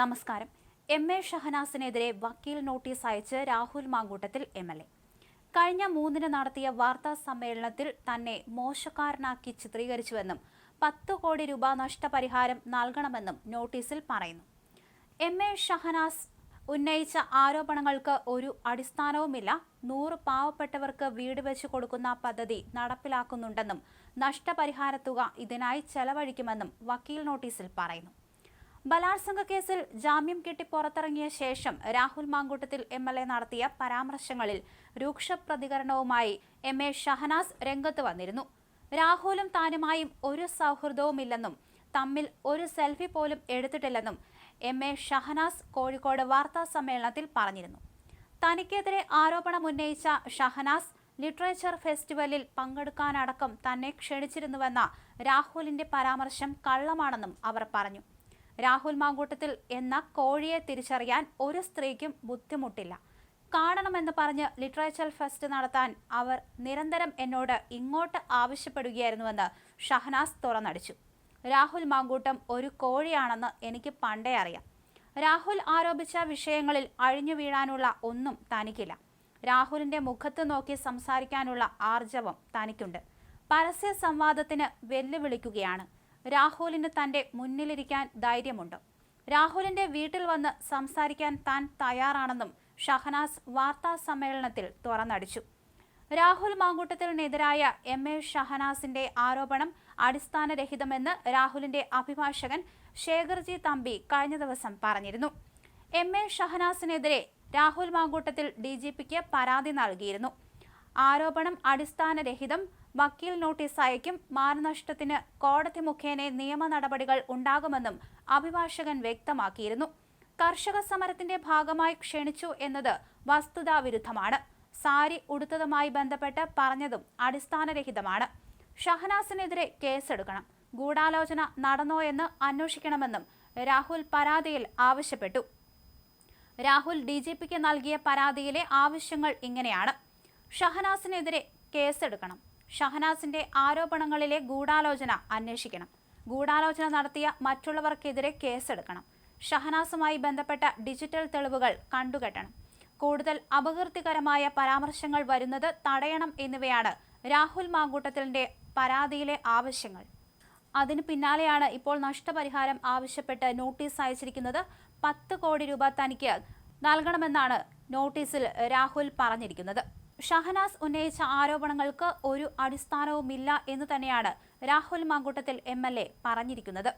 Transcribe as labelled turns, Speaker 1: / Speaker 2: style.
Speaker 1: നമസ്കാരം. M A ഷഹനാസിനെതിരെ വക്കീൽ notice അയച്ച് Rahul Mamkootathil M L A. കഴിഞ്ഞ മൂന്നിന് നടത്തിയ വാർത്താ സമ്മേളനത്തിൽ തന്നെ മോശക്കാരനാക്കി ചിത്രീകരിച്ചുവെന്നും പത്ത് കോടി രൂപ നഷ്ടപരിഹാരം നൽകണമെന്നും നോട്ടീസിൽ പറയുന്നു. എം എ ഷഹനാസ് ഉന്നയിച്ച ആരോപണങ്ങൾക്ക് ഒരു അടിസ്ഥാനവുമില്ല. നൂറ് പാവപ്പെട്ടവർക്ക് വീട് വെച്ച് കൊടുക്കുന്ന പദ്ധതി നടപ്പിലാക്കുന്നുണ്ടെന്നും നഷ്ടപരിഹാര തുക ഇതിനായി ചെലവഴിക്കുമെന്നും വക്കീൽ നോട്ടീസിൽ പറയുന്നു. ബലാത്സംഗ കേസിൽ ജാമ്യം കിട്ടി പുറത്തിറങ്ങിയ ശേഷം Rahul Mamkootathil M L A നടത്തിയ പരാമർശങ്ങളിൽ രൂക്ഷ പ്രതികരണവുമായി എം എ ഷഹനാസ് രംഗത്ത് വന്നിരുന്നു. രാഹുലും താനുമായും ഒരു സൗഹൃദവുമില്ലെന്നും തമ്മിൽ ഒരു സെൽഫി പോലും എടുത്തിട്ടില്ലെന്നും എം എ ഷഹനാസ് കോഴിക്കോട് വാർത്താ സമ്മേളനത്തിൽ പറഞ്ഞിരുന്നു. തനിക്കെതിരെ ആരോപണം ഉന്നയിച്ച ഷഹനാസ് ലിറ്ററേച്ചർ ഫെസ്റ്റിവലിൽ പങ്കെടുക്കാനടക്കം തന്നെ ക്ഷണിച്ചിരുന്നുവെന്ന രാഹുലിന്റെ പരാമർശം കള്ളമാണെന്നും അവർ പറഞ്ഞു. രാഹുൽ മാങ്കൂട്ടത്തിൽ എന്ന കോഴിയെ തിരിച്ചറിയാൻ ഒരു സ്ത്രീക്കും ബുദ്ധിമുട്ടില്ല. കാണണമെന്ന് പറഞ്ഞ് ലിറ്ററേച്ചർ ഫെസ്റ്റ് നടത്താൻ അവർ നിരന്തരം എന്നോട് ഇങ്ങോട്ട് ആവശ്യപ്പെടുകയായിരുന്നുവെന്ന് ഷഹനാസ് തുറന്നടിച്ചു. രാഹുൽ മാങ്കൂട്ടം ഒരു കോഴിയാണെന്ന് എനിക്ക് പണ്ടേ അറിയാം. രാഹുൽ ആരോപിച്ച വിഷയങ്ങളിൽ അഴിഞ്ഞു വീഴാനുള്ള ഒന്നും തനിക്കില്ല. രാഹുലിന്റെ മുഖത്ത് നോക്കി സംസാരിക്കാനുള്ള ആർജവം തനിക്കുണ്ട്. പരസ്യ സംവാദത്തിന് വെല്ലുവിളിക്കുകയാണ്. രാഹുലിന് തന്റെ മുന്നിലിരിക്കാൻ ധൈര്യമുണ്ട്. രാഹുലിന്റെ വീട്ടിൽ വന്ന് സംസാരിക്കാൻ താൻ തയ്യാറാണെന്നും ഷഹനാസ് വാർത്താ സമ്മേളനത്തിൽ തുറന്നടിച്ചു. രാഹുൽ മാങ്കൂട്ടത്തിനെതിരായ എം എ ഷഹനാസിന്റെ ആരോപണം അടിസ്ഥാനരഹിതമെന്ന് രാഹുലിന്റെ അഭിഭാഷകൻ ശേഖർജി തമ്പി കഴിഞ്ഞ ദിവസം പറഞ്ഞിരുന്നു. എം എ ഷഹനാസിനെതിരെ രാഹുൽ മാങ്കൂട്ടത്തിൽ ഡി ജി പിക്ക് പരാതി നൽകിയിരുന്നു. ആരോപണം അടിസ്ഥാനരഹിതം. വക്കീൽ നോട്ടീസ് അയക്കും മാനനഷ്ടത്തിന് കോടതി മുഖേന നിയമ നടപടികൾ ഉണ്ടാകുമെന്നും അഭിഭാഷകൻ വ്യക്തമാക്കിയിരുന്നു. കർഷക സമരത്തിന്റെ ഭാഗമായി ക്ഷണിച്ചു എന്നത് വസ്തുതാവിരുദ്ധമാണ് സാരി ഉടുത്തതുമായി ബന്ധപ്പെട്ട് പറഞ്ഞതും അടിസ്ഥാനരഹിതമാണ്. ഷഹനാസിനെതിരെ കേസെടുക്കണം. ഗൂഢാലോചന നടന്നോ എന്ന് അന്വേഷിക്കണമെന്നും രാഹുൽ പരാതിയിൽ ആവശ്യപ്പെട്ടു. രാഹുൽ ഡി നൽകിയ പരാതിയിലെ ആവശ്യങ്ങൾ ഇങ്ങനെയാണ്. ഷഹനാസിനെതിരെ കേസെടുക്കണം. ഷഹനാസിന്റെ ആരോപണങ്ങളിലെ ഗൂഢാലോചന അന്വേഷിക്കണം. ഗൂഢാലോചന നടത്തിയ മറ്റുള്ളവർക്കെതിരെ കേസെടുക്കണം. ഷഹനാസുമായി ബന്ധപ്പെട്ട ഡിജിറ്റൽ തെളിവുകൾ കണ്ടുകെട്ടണം. കൂടുതൽ അപകീർത്തികരമായ പരാമർശങ്ങൾ വരുന്നത് തടയണം എന്നിവയാണ് രാഹുൽ മാങ്കൂട്ടത്തിലിന്റെ പരാതിയിലെ ആവശ്യങ്ങൾ. അതിന് പിന്നാലെയാണ് ഇപ്പോൾ നഷ്ടപരിഹാരം ആവശ്യപ്പെട്ട് നോട്ടീസ് അയച്ചിരിക്കുന്നത് പത്ത് കോടി രൂപ തനിക്ക് നൽകണമെന്നാണ് നോട്ടീസിൽ രാഹുൽ പറഞ്ഞിരിക്കുന്നത്. ഷഹനാസ് ഉന്നയിച്ച ആരോപണങ്ങൾക്ക് ഒരു അടിസ്ഥാനവുമില്ല എന്ന് തന്നെയാണ് രാഹുൽ മാങ്കൂട്ടത്തിൽ എം പറഞ്ഞിരിക്കുന്നത്.